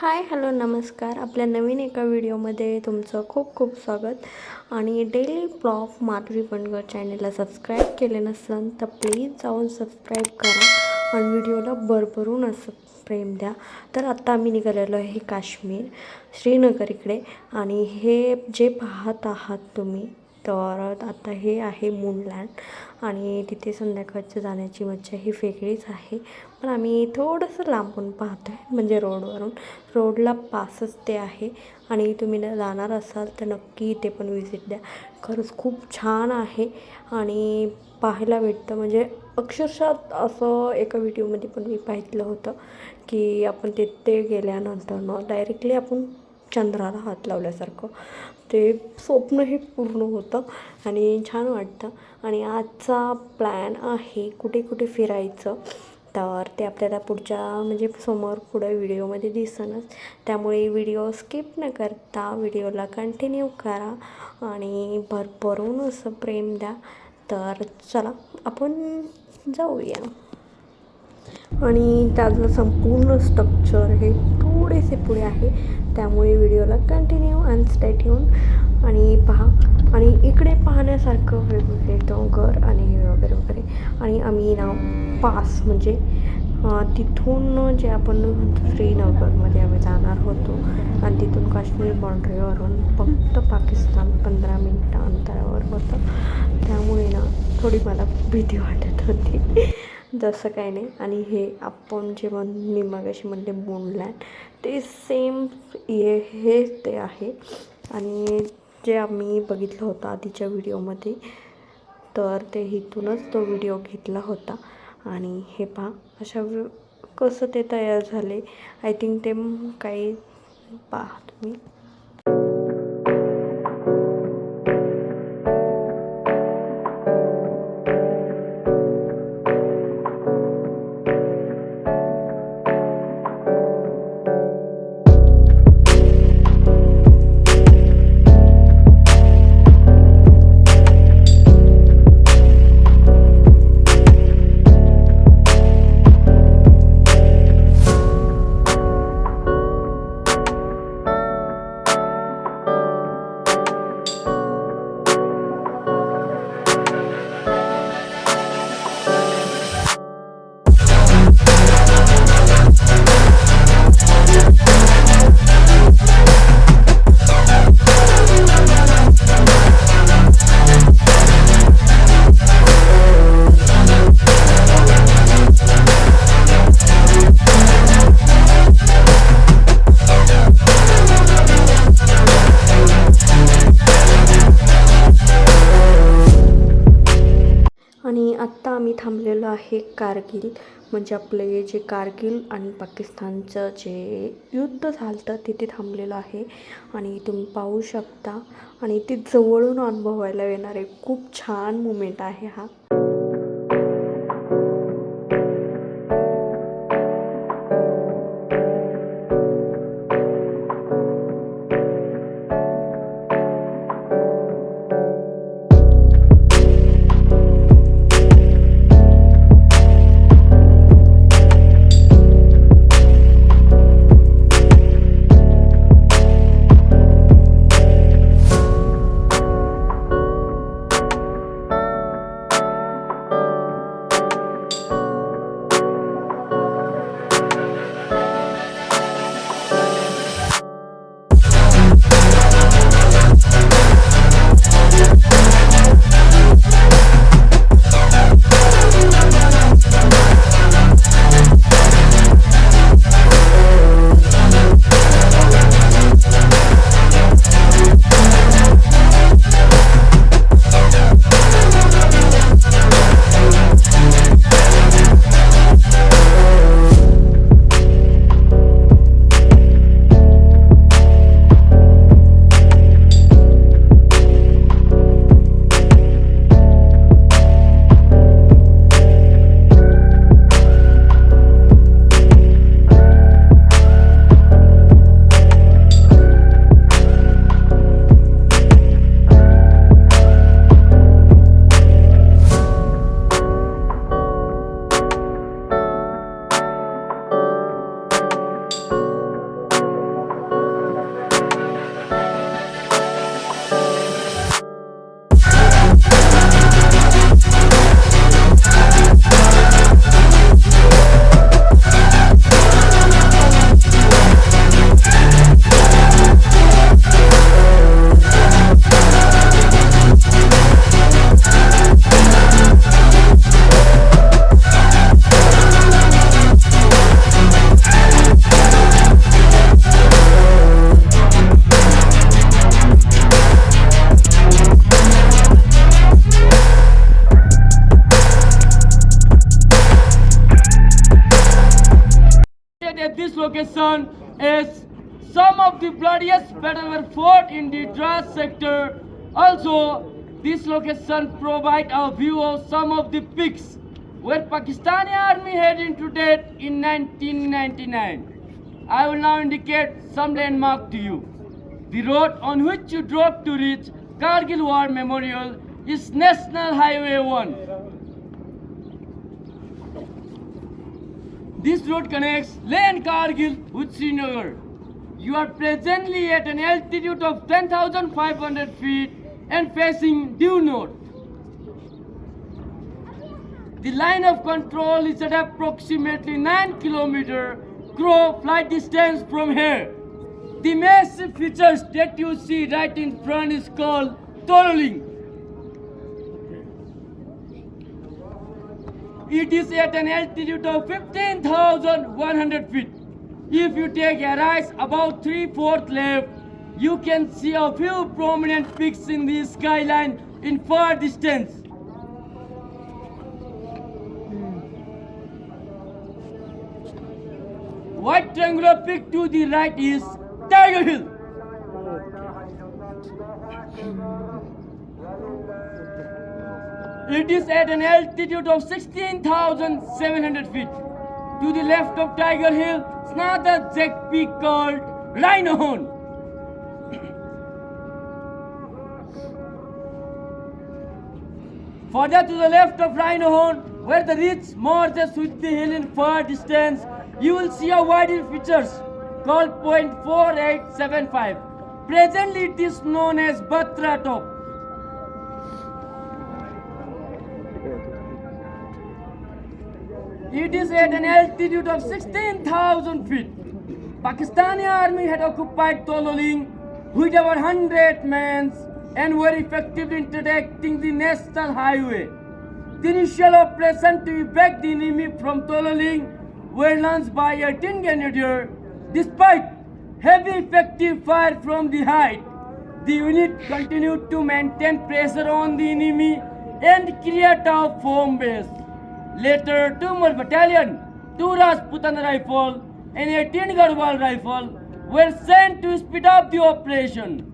Hi hello नमस्कार. आपल्या नवीन एका व्हिडिओमध्ये तुमचं खूप खूप स्वागत. आणि डेली ब्लॉग माधुरी बनगर चॅनलला सबस्क्राईब केले नसेल तर प्लीज जाऊन सबस्क्राईब करा आणि व्हिडिओला भरभरून असं प्रेम द्या. तर आत्ता आम्ही निघालेलो आहे काश्मीर श्रीनगर इकडे. आणि हे जे पाहत आहात तुम्ही तर आता हे आहे मूनलँड आणि तिथे संध्याकाळच्या जाण्याची मज्जा ही वेगळीच आहे. पण आम्ही थोडंसं लांबून पाहतो आहे म्हणजे रोडवरून. रोडला पासच ते आहे आणि तुम्ही जाणार असाल तर नक्की ते पण व्हिजिट द्या. खरंच खूप छान आहे आणि पाहायला भेटतं. म्हणजे अक्षरशः असं एका व्हिडिओमध्ये पण मी पाहितलं होतं की आपण तिथे गेल्यानंतर मग डायरेक्टली आपण चंद्राला हात लावल्यासारखं. ते स्वप्न हे पूर्ण होतं आणि छान वाटतं. आणि आजचा प्लॅन आहे कुठे कुठे फिरायचं. तर ते आपल्याला पुढच्या म्हणजे समोर पुढं व्हिडिओमध्ये दिसनच. त्यामुळे व्हिडिओ स्किप न करता व्हिडिओला कंटिन्यू करा आणि भरभरून असं प्रेम द्या. तर चला आपण जाऊया. आणि त्याचं संपूर्ण स्ट्रक्चर हे थोडेसे पुढे आहे. त्यामुळे व्हिडिओला कंटिन्यू आणि स्टेट येऊन आणि पहा आणि इकडे पाहण्यासारखं वेगवेगळे डोंगर आणि वगैरे वगैरे. आणि आम्ही ना पास म्हणजे तिथून जे आपण म्हणतो श्रीनगरमध्ये आम्ही जाणार होतो आणि तिथून काश्मीर बाँड्रीवरून फक्त पाकिस्तान पंधरा मिनटं अंतरावर होतं. त्यामुळे ना थोडी मला भीती वाटत होती. जसं काही नाही. आणि हे आपण जे म्हण मी मागाशी म्हणले मूनलँड ते सेम हे हे ते आहे. आणि जे आम्ही बघितलं होतं आधीच्या व्हिडिओमध्ये तर ते इथूनच तो व्हिडिओ घेतला होता. आणि हे पहा अशा कसं ते तयार झाले. आय थिंक ते काही पहा तुम्ही. थांबलेलो आहे कारगिल. म्हणजे आपले जे कारगिल आणि पाकिस्तानचं जे युद्ध झालं तिथे थांबलेलं आहे. आणि तुम्ही पाहू शकता. आणि ते जवळून अनुभवायला येणारे खूप छान मुमेंट आहे हा. Is some of the bloodiest battles were fought in the Dras sector. Also, this location provides a view of some of the peaks where Pakistani army had intruded in 1999. I will now indicate some landmark to you. The road on which you drove to reach Kargil War Memorial is National Highway 1. This road connects Leh and Kargil with Srinagar. You are presently at an altitude of 10,500 feet and facing due north. The line of control is at approximately 9 kilometer crow flight distance from here. The massive features that you see right in front is called tunneling. It is at an altitude of 15,100 feet. If you take a rise about 3 4th left, you can see a few prominent peaks in the skyline in far distance. White triangular peak to the right is Tiger Hill. It is at an altitude of 16,700 feet. To the left of Tiger Hill is another jagged peak called Rhino Horn. Further to the left of Rhino Horn, where the ridge merges with the hill in far distance, you will see a wider features called point 4875. Presently it is known as Batra Top. It is at an altitude of 16,000 feet. Pakistani army had occupied Tololing with over 100 men and were effectively interdicting the national highway. The initial operation to evac the enemy from Tololing were launched by a 10 Grenadier. Despite heavy effective fire from the height, the unit continued to maintain pressure on the enemy and create a firm base. Later, two more battalion, two Rajputan rifle and 18 Garhwal rifle were sent to speed up the operation.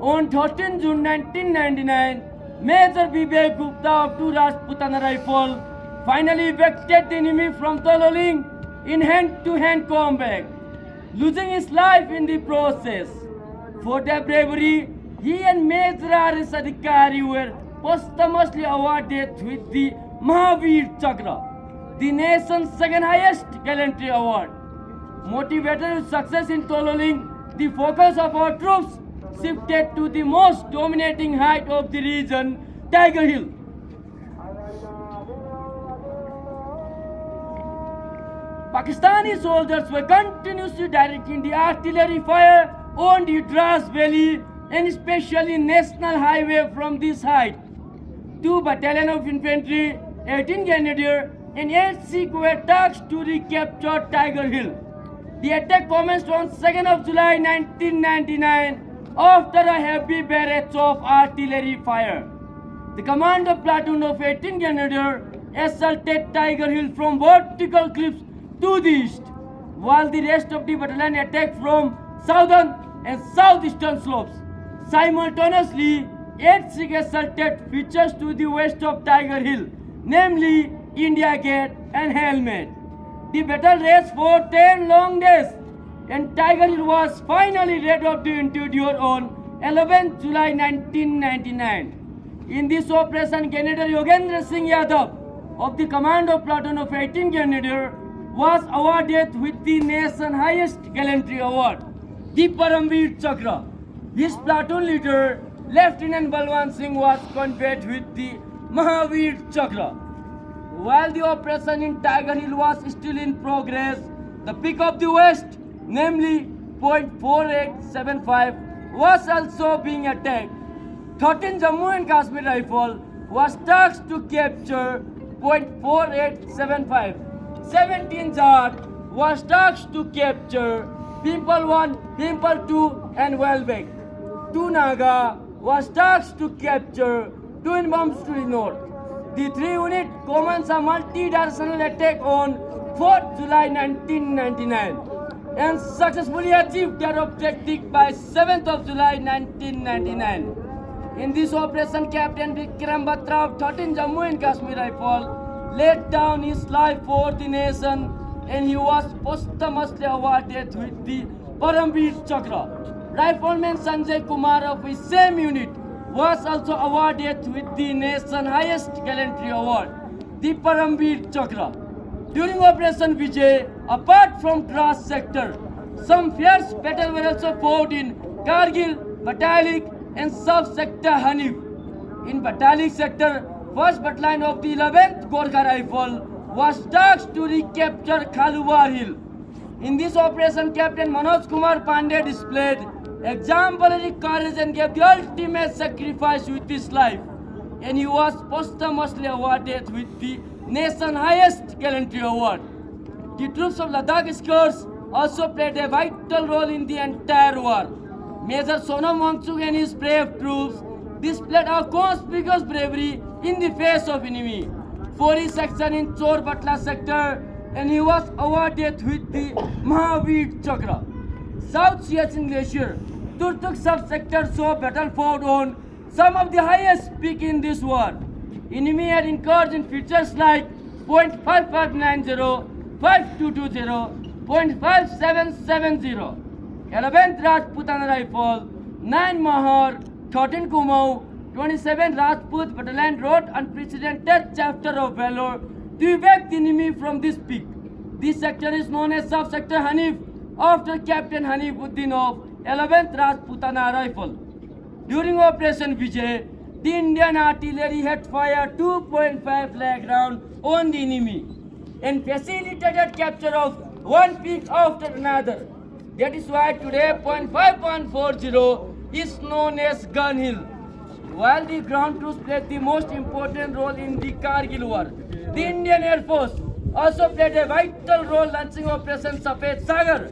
On 13 June 1999, Major Vivek Gupta of two Rajputan rifle finally evicted the enemy from Tololing in hand-to-hand combat, losing his life in the process. For their bravery, he and Major R.S. Adhikari were posthumously awarded with the Mahavir Chakra, the nation's second highest gallantry award. Motivated with success in Tololing, the focus of our troops shifted to the most dominating height of the region, Tiger Hill. Pakistani soldiers were continuously directing the artillery fire on the Dras Valley and especially National Highway from this height. Two battalion of infantry, 18 grenadier, and 8 Sikh were to recapture Tiger Hill. The attack commenced on 2nd of July 1999 after a heavy barrage of artillery fire. The commander platoon of 18 Grenadier assaulted Tiger Hill from vertical cliffs to the east, while the rest of the battalion attacked from southern and southeastern slopes. Simultaneously, eight Sikh assaulted features to the west of Tiger Hill, namely India Gate and Helmet. The battle raged for 10 long days, and Tiger was finally rid of the intruder on 11 July 1999. In this operation, Grenadier Yogendra Singh Yadav of the Commando Platoon of 18 Grenadier was awarded with the nation's highest gallantry award, the Paramveer Chakra. His platoon leader, Lieutenant Balwan Singh, was conveyed with the Mahavir Chakra. While the operation in Tiger Hill was still in progress, the peak of the west, namely point 4875, was also being attacked. 13 Jammu and Kashmir rifle was tasked to capture point 4875. 17 Jat was tasked to capture Pimple 1, Pimple 2 and Welbeck. 2 Naga was tasked to capture twin bombs to the north. The three unit commenced a multi-directional attack on 4th July 1999. and successfully achieved their objective by 7th of July 1999. In this operation, Captain Vikram Batra of 13 Jammu and Kashmir Rifle laid down his life for the nation and he was posthumously awarded with the Paramveer Chakra. Rifleman Sanjay Kumar of his same unit was also awarded with the nation's highest gallantry award, the Paramveer Chakra. During Operation Vijay, apart from Dras sector, some fierce battles were also fought in Kargil, Batalik, and sub-sector Hanif. In Batalik sector, 1st Battalion of the 11th Gorkha Rifle was tasked to recapture Khaluwar Hill. In this operation, Captain Manoj Kumar Pandey displayed exemplary courage and gave the ultimate sacrifice with his life. And he was posthumously awarded with the nation's highest gallantry award. The troops of Ladakh Scouts also played a vital role in the entire war. Major Sonam Wangchuk and his brave troops displayed a conspicuous bravery in the face of enemy. For his action in Chor Batla sector, and he was awarded with the Mahavir Chakra. South Siachen Glacier, Turtuk sub-sector saw battle fought on some of the highest peak in this war. Enemy had incurred in features like .5590, 5220, .5770, 11th Rajputana Rifle, 9 Mahar, 13 Kumau, 27 Rajput Battalion wrote unprecedented chapter of valor to evac the enemy from this peak. This sector is known as sub-sector Hanif after Captain Hanifuddin of 11th Rajputana Rifle. During Operation Vijay, the Indian artillery had fired 2.5 lakh rounds on the enemy and facilitated capture of one peak after another. That is why today .5.40 is known as Gun Hill. While the ground troops played the most important role in the Kargil war, the Indian Air Force also played a vital role launching Operation Safed Sagar.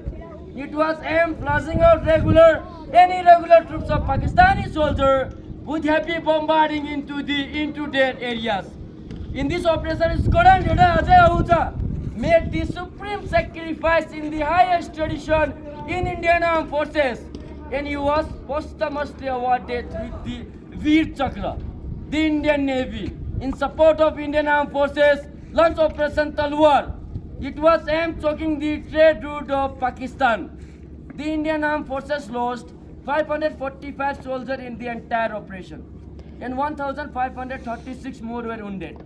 It was aimed flushing out regular and irregular troops of Pakistani soldiers with heavy bombarding into the into their areas. In this operation, Squadron leader Ajay Ahuja made the supreme sacrifice in the highest tradition in Indian Armed Forces and he was posthumously awarded with the Veer Chakra. The Indian Navy, in support of Indian Armed Forces, launched Operation Talwar. It was aimed choking the trade route of Pakistan. The Indian Armed Forces lost 545 soldiers in the entire operation, and 1,536 more were wounded.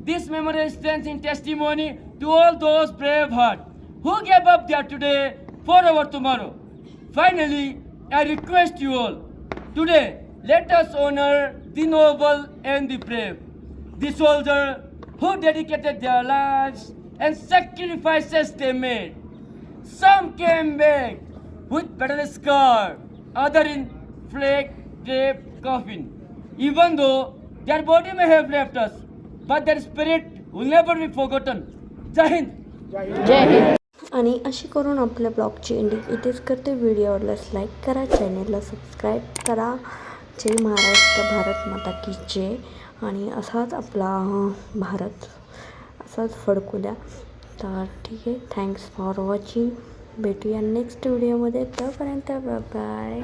This memorial stands in testimony to all those brave hearts who gave up their today for our tomorrow. Finally, I request you all today let us honor the noble and the brave, the soldier who dedicated their lives and sacrifices they made. Some came back with battle scar, other in flag draped coffin. Even though their body may have left us, but their spirit will never be forgotten. Jai Hind. आणि अशी करून आपल्या ब्लॉगची ending इथेच करते video आवडल्यास like करा चॅनेलला subscribe करा जय महाराष्ट्र भारत माता की जय आणि असाच आपला भारत फडकू द्या तर ठीक है थैंक्स फॉर वॉचिंग भेटूया नेक्स्ट वीडियो में तोपर्यंत बाय।